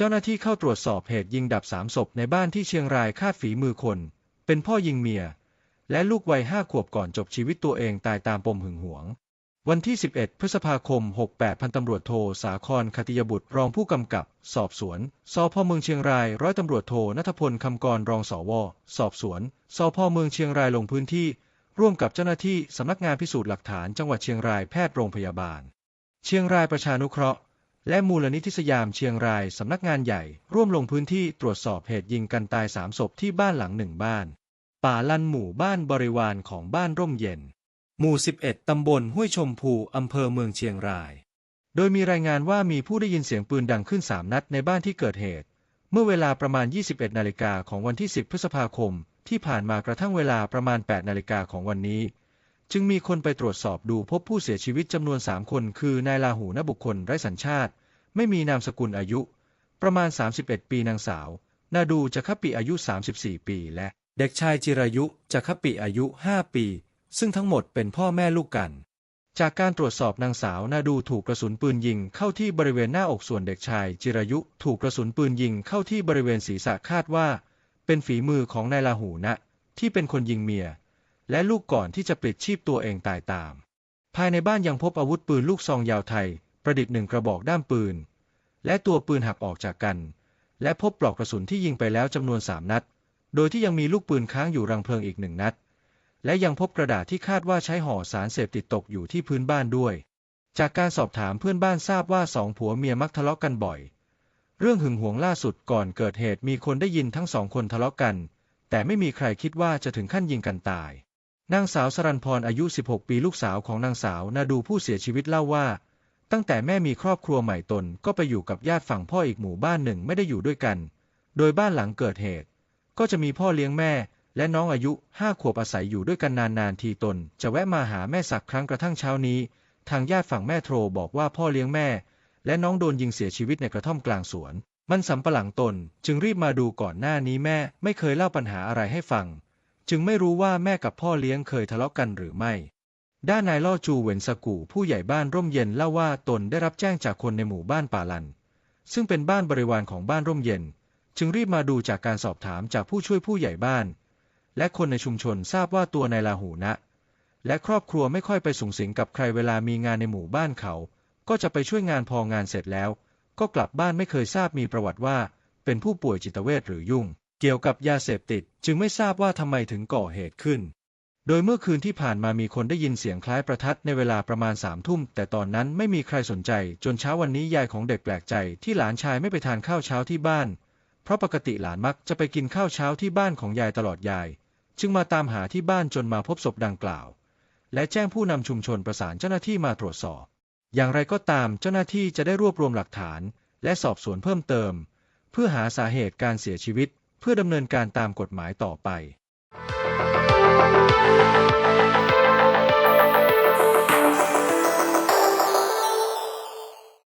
เจ้าหน้าที่เข้าตรวจสอบเหตุยิงดับสามศพในบ้านที่เชียงรายคาดฝีมือคน เป็นพ่อยิงเมีย และลูกวัยห้าขวบก่อนจบชีวิตตัวเองตายตามปมหึงหวง วันที่ 11 พฤษภาคม 68 พันตำรวจโทสาครคติยบุตรรองผู้กำกับ สอบสวนสพเมืองเชียงราย ร้อยตำรวจโทนัทพลคำกรรองสว สอบสวนสพเมืองเชียงรายลงพื้นที่ ร่วมกับเจ้าหน้าที่สำนักงานพิสูจน์หลักฐานจังหวัดเชียงรายแพทย์โรงพยาบาล เชียงรายประชานุเคราะห์ และมูลนิธิสยามเชียงรายสำนักงานใหญ่ ร่วมลงพื้นที่ตรวจสอบเหตุยิงกันตายสามศพที่บ้านหลังหนึ่งบ้าน ป่าลันหมู่บ้านบริวารของบ้านร่มเย็น หมู่ 11 ตำบลห้วยชมพูอำเภอเมืองเชียงราย โดยมีรายงานว่ามีผู้ได้ยินเสียงปืนดังขึ้น3นัดในบ้านที่เกิดเหตุ เมื่อเวลาประมาณ 21 นาฬิกาของวันที่ 10 พฤษภาคม ที่ผ่านมากระทั่งเวลาประมาณ 8 นาฬิกาของวันนี้ จึงมีคนไปตรวจสอบดูพบผู้เสียชีวิตจำนวน3คน คือนายลาหูนบุคคลไร้สัญชาติ ไม่มีนามสกุลอายุ ประมาณ 31 ปีนางสาว นาดูจะคปิอายุ 34 ปี และเด็กชายจิรายุจะคปิอายุ 5 ปี ซึ่งทั้งหมดเป็นพ่อแม่ลูกกัน จากการตรวจสอบนางสาวนาดูถูกกระสุนปืนยิงเข้าที่บริเวณหน้าอกส่วนเด็กชาย จิรายุถูกกระสุนปืนยิงเข้าที่บริเวณศีรษะคาดว่า เป็นฝีมือของนายลาหูนะ ที่เป็นคนยิงเมีย และลูกก่อนที่จะปลิดชีพตัวเองตายตาม ภายในบ้านยังพบอาวุธปืนลูกซองยาวไทย ประดิษฐ์หนึ่งกระบอกด้ามปืน และตัวปืนหักออกจากกัน และพบปลอกกระสุนที่ยิงไปแล้วจำนวนสามนัด โดยที่ยังมีลูกปืนค้างอยู่รังเพลิงอีกหนึ่งนัด และยังพบกระดาษที่คาดว่าใช้ห่อสารเสพติดตกอยู่ที่พื้นบ้านด้วย จากการสอบถามเพื่อนบ้านทราบว่าสองผัวเมียมักทะเลาะกันบ่อย เรื่องหึงหวงล่าสุดก่อนเกิดเหตุมีคนได้ยินทั้งสองคนทะเลาะกัน แต่ไม่มีใครคิดว่าจะถึงขั้นยิงกันตาย นางสาวสรันพรอายุ 16 ปีลูกสาวของนางสาวนาดูผู้เสียชีวิตเล่าว่า ตั้งแต่แม่มีครอบครัวใหม่ตนก็ไปอยู่กับญาติฝั่งพ่ออีกหมู่บ้านหนึ่งไม่ได้อยู่ด้วยกัน โดยบ้านหลังเกิดเหตุ ก็จะมีพ่อเลี้ยงแม่ และน้องอายุห้าขวบอาศัยอยู่ด้วยกันนานๆทีตน จะแวะมาหาแม่สักครั้งกระทั่งเช้านี้ ทางญาติฝั่งแม่โทรบอกว่าพ่อเลี้ยงแม่ และน้องโดนยิงเสียชีวิตในกระท่อมกลางสวน มันสำปะหลังตนจึงรีบมาดูก่อนหน้านี้แม่ไม่เคยเล่าปัญหาอะไรให้ฟัง จึงไม่รู้ว่าแม่กับพ่อเลี้ยงเคยทะเลาะกันหรือไม่ ด้านนายล่อจูเวนสกูผู้ใหญ่บ้านร่มเย็นเล่าว่าตนได้รับแจ้งจากคนในหมู่บ้านป่าลัน ซึ่งเป็นบ้านบริวารของบ้านร่มเย็น จึงรีบมาดูจากการสอบถามจากผู้ช่วยผู้ใหญ่บ้าน และคนในชุมชนทราบว่าตัวนายลาหูนะ และครอบครัวไม่ค่อยไปสุงสิงกับใครเวลามีงานในหมู่บ้านเขา ก็จะไปช่วยงานพองานเสร็จแล้ว ก็กลับบ้านไม่เคยทราบมีประวัติว่า เป็นผู้ป่วยจิตเวชหรือยุ่ง เกี่ยวกับยาเสพติดจึงไม่ทราบว่าทำไมถึงก่อเหตุขึ้น โดยเมื่อคืนที่ผ่านมามีคนได้ยินเสียงคล้ายประทัดในเวลาประมาณสามทุ่ม แต่ตอนนั้นไม่มีใครสนใจ จนเช้าวันนี้ยายของเด็กแปลกใจที่หลานชายไม่ไปทานข้าวเช้าที่บ้าน เพราะปกติหลานมักจะไปกินข้าวเช้าที่บ้านของยายตลอดยาย จึงมาตามหาที่บ้านจนมาพบศพดังกล่าว และแจ้งผู้นำชุมชนประสานเจ้าหน้าที่มาตรวจสอบ อย่างไรก็ตามเจ้าหน้าที่จะได้รวบรวมหลักฐาน และสอบสวนเพิ่มเติม เพื่อหาสาเหตุการเสียชีวิต เพื่อดำเนินการตามกฎหมายต่อไป